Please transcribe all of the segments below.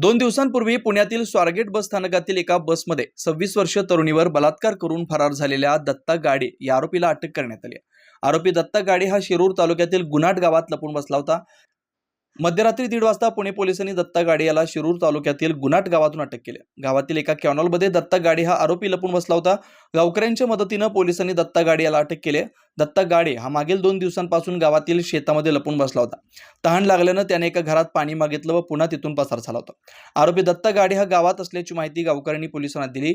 दोन दिवसांपूर्वी पुण्यातील स्वारगेट बस स्थानकातील एका बसमध्ये सव्वीस वर्ष तरुणीवर बलात्कार करून फरार झालेल्या दत्ता गाडे या आरोपीला अटक करण्यात आली आरोपी दत्ता गाडे हा शिरूर तालुक्यातील गुनाट गावात लपून बसला होता. मध्यरात्री दीड वाजता पुणे पोलिसांनी दत्ता गाडी याला शिरूर तालुक्यातील गुनाट गावातून अटक केली. गावातील एका कॅनॉलमध्ये दत्ता गाडी हा आरोपी लपून बसला होता. गावकऱ्यांच्या मदतीनं पोलिसांनी दत्ता गाडी याला अटक केली. दत्ता गाडे हा मागील दोन दिवसांपासून गावातील शेतामध्ये लपून बसला होता. तहान लागल्यानं त्याने एका घरात पाणी मागितलं व पुन्हा तिथून पसार झाला होता. आरोपी दत्ता गाडे हा गावात असल्याची माहिती गावकऱ्यांनी पोलिसांना दिली.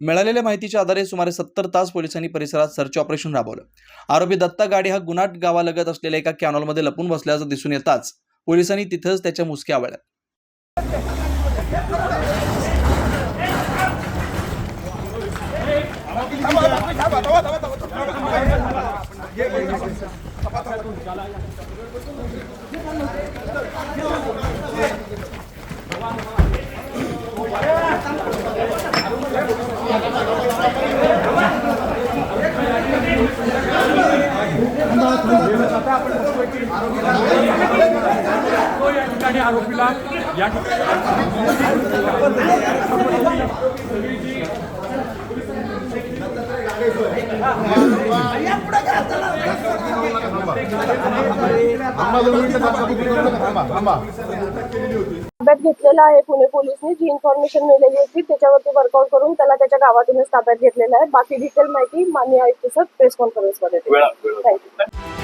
मिळालेल्या माहितीच्या आधारे सुमारे सत्तर तास पोलिसांनी परिसरात सर्च ऑपरेशन राबवलं. आरोपी दत्ता गाडे हा गुनाट गावालगत असलेल्या एका कॅनॉलमध्ये लपून बसल्याचं दिसून येताच पोलिसांनी तिथंच त्याच्या मुसक्या आवळल्या. तो ठिकाणी आरोपीला या ताब्यात घेतलेला आहे पुणे पोलिसनी. जी इन्फॉर्मेशन मिळालेली होती त्याच्यावरती वर्कआउट करून त्याला त्याच्या गावातूनच ताब्यात घेतलेला आहे. बाकी डिटेल माहिती मान्य आयुक्त सर प्रेस कॉन्फरन्समध्ये थँक्यू